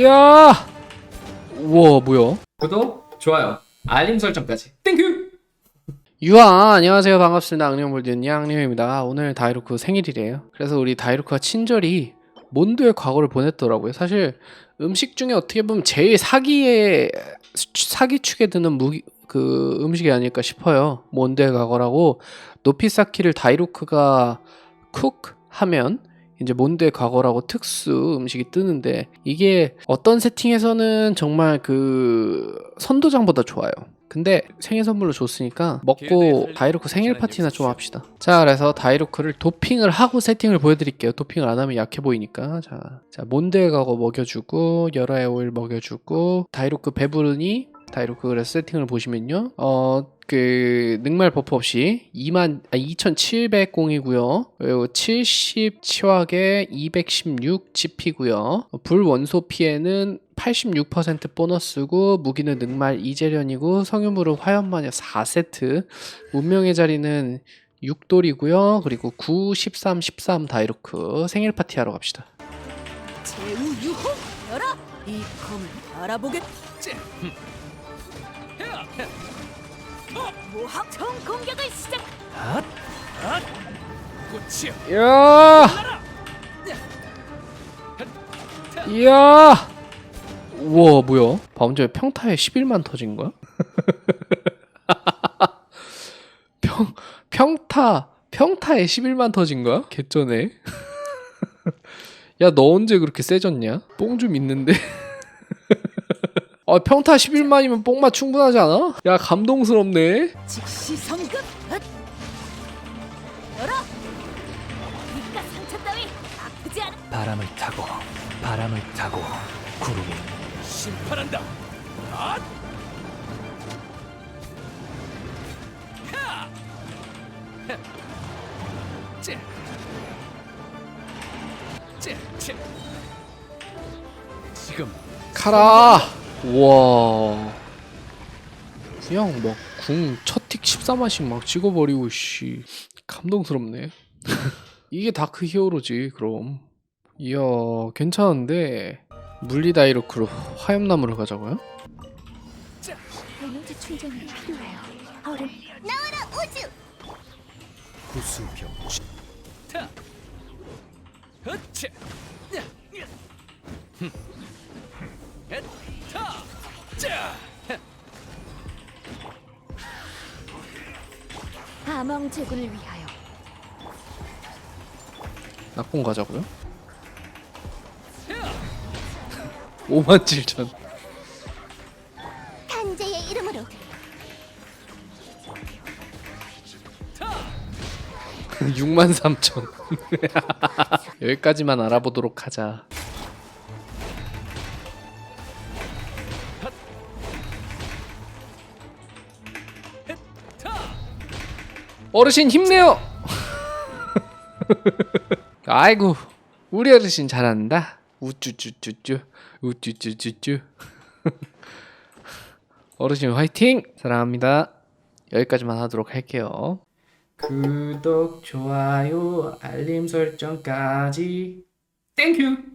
이야! 우와 뭐야? 구독, 좋아요, 알림 설정까지. 땡큐! 유아 안녕하세요. 반갑습니다. 악령볼디언 양님입니다. 오늘 다이루크 생일이래요. 그래서 우리 다이루크가 친절히 몬드의 과거를 보냈더라고요. 사실 음식 중에 어떻게 보면 제일 사기에 사기 축에 드는 무기 그 음식이 아닐까 싶어요. 몬드의 과거라고 노피사키를 다이루크가 쿡 하면 이제 몬드의 과거라고 특수 음식이 뜨는데 이게 어떤 세팅에서는 정말 그 선도장보다 좋아요. 근데 생일 선물로 줬으니까 먹고 다이루크 생일 파티나 좀 합시다. 자, 그래서 다이루크를 도핑을 하고 세팅을 보여드릴게요. 도핑을 안 하면 약해 보이니까. 자, 자 몬드에 가고 먹여주고 열화의 오일 먹여주고 다이루크 배부르니 다이루크 그래서 세팅을 보시면요. 어, 그 능말 버프 없이 2만 아 2,700공이고요. 그리고 70 치확에 216 GP고요. 불 원소 피해는 86% 보너스고 무기는 능말 이재련이고 성유물은 화염마녀 4세트 운명의 자리는 6돌이고요. 그리고 9, 13, 13 다이루크 생일 파티 하러 갑시다. 제우 유호 열어 이 검을 알아보겠. 모학 총 공격을 시작. 이야! 이야! 우와 뭐야? 방금 전에 평타에 11만 터진 거야? 평 평타 평타에 11만 터진 거야? 개쩌네. 야 너 언제 그렇게 세졌냐? 뽕 좀 있는데. 아 평타 11만이면 뽕맛 충분하지 않아? 야 감동스럽네. 즉시 성급. 헛! 열어. 니가 상처 따위 아프지 않아. 바람을 타고 바람을 타고 구름이 심판한다. 지금 카라. 와. 그냥 막 궁 첫틱 14만씩 막 찍어버리고 씨 감동스럽네. 이게 다크 히어로지 그럼. 이야 괜찮은데 물리 다이로크로 화염나무를 가자고요? 에너지 충전이 필요해요. 얼음. 나와라 우주. 구수병 아망 제군을 위하여. 낙공 가자고요? 5만 7천. 탄재의 이름으로 6만 3천. 여기까지만 알아보도록 하자. 어르신 힘내요. 아이고 우리 어르신 잘한다. 우쭈쭈쭈쭈 우쭈쭈쭈쭈. 어르신 화이팅! 사랑합니다. 여기까지만 하도록 할게요. 구독, 좋아요, 알림 설정까지. 땡큐!